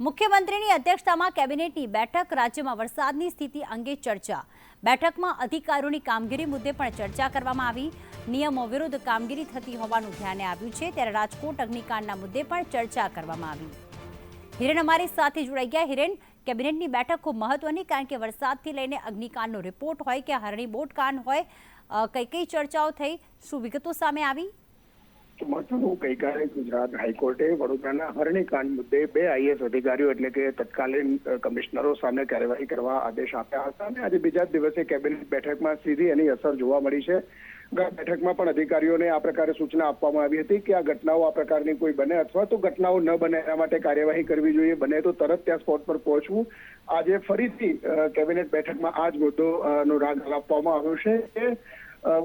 મુખ્યમંત્રીની અધ્યક્ષતામાં કેબિનેટની બેઠક, રાજ્યમાં વરસાદની સ્થિતિ અંગે ચર્ચા. બેઠકમાં અધિકારીઓની કામગીરી મુદ્દે પણ ચર્ચા કરવામાં આવી. નિયમો વિરુદ્ધ કામગીરી થતી હોવાનું ધ્યાને આવ્યું છે, ત્યારે રાજકોટ, અગ્નિકાંડના મુદ્દે પણ ચર્ચા કરવામાં આવી. હિરેન અમારી સાથે જોડાઈ ગયા. હિરેન, કેબિનેટની બેઠક ખૂબ મહત્વની, કારણ કે વરસાદથી લઈને અગ્નિકાંડનો રિપોર્ટ હોય કે હરણી બોટ કાંડ હોય કઈ કઈ ચર્ચાઓ થઈ, શું વિગતો સામે આવી? મહત્વનું ગઈકાલે ગુજરાત હાઈકોર્ટે વડોદરાના હરણીકાંડ મુદ્દે બે આઈએસ અધિકારીઓ એટલે કે તત્કાલીન કમિશનરો સામે કાર્યવાહી કરવા આદેશ આપ્યા હતા અને આજે બીજા દિવસે કેબિનેટ બેઠકમાં સીધી એની અસર જોવા મળી છે. બેઠકમાં પણ અધિકારીઓને આ પ્રકારે સૂચના આપવામાં આવી હતી કે આ ઘટનાઓ આ પ્રકારની કોઈ બને અથવા તો ઘટનાઓ ન બને એના માટે કાર્યવાહી કરવી જોઈએ. બને તો તરત ત્યાં સ્પોટ પર પહોંચવું. આજે ફરીથી કેબિનેટ બેઠકમાં આ જ મુદ્દો નો રાગ આપવામાં આવ્યો છે કે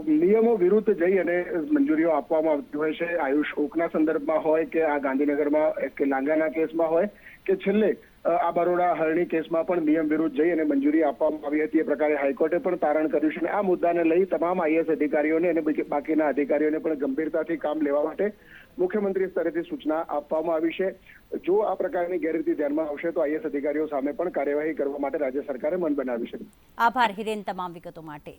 નિયમો વિરુદ્ધ જઈ અને મંજૂરીઓ આપવામાં આવતી હોય છે. આયુષ ઓકના સંદર્ભમાં હોય કે આ ગાંધીનગરમાં કે લાંગાના કેસમાં હોય કે છેલ્લે આ બરોડા હરણી કેસમાં પણ નિયમ વિરુદ્ધ જઈ અને મંજૂરી આપવામાં આવી હતી. એ પ્રકારે હાઈકોર્ટે પણ તારણ કર્યું છે અને આ મુદ્દાને લઈ તમામ આઈએસ અધિકારીઓને અને બાકીના અધિકારીઓને પણ ગંભીરતાથી કામ લેવા માટે મુખ્યમંત્રી સ્તરેથી સૂચના આપવામાં આવી છે. જો આ પ્રકારની ગેરરીતિ ધ્યાનમાં આવશે તો આઈએસ અધિકારીઓ સામે પણ કાર્યવાહી કરવા માટે રાજ્ય સરકારે મન બનાવ્યું છે. આભાર હિરેન, તમામ વિગતો માટે.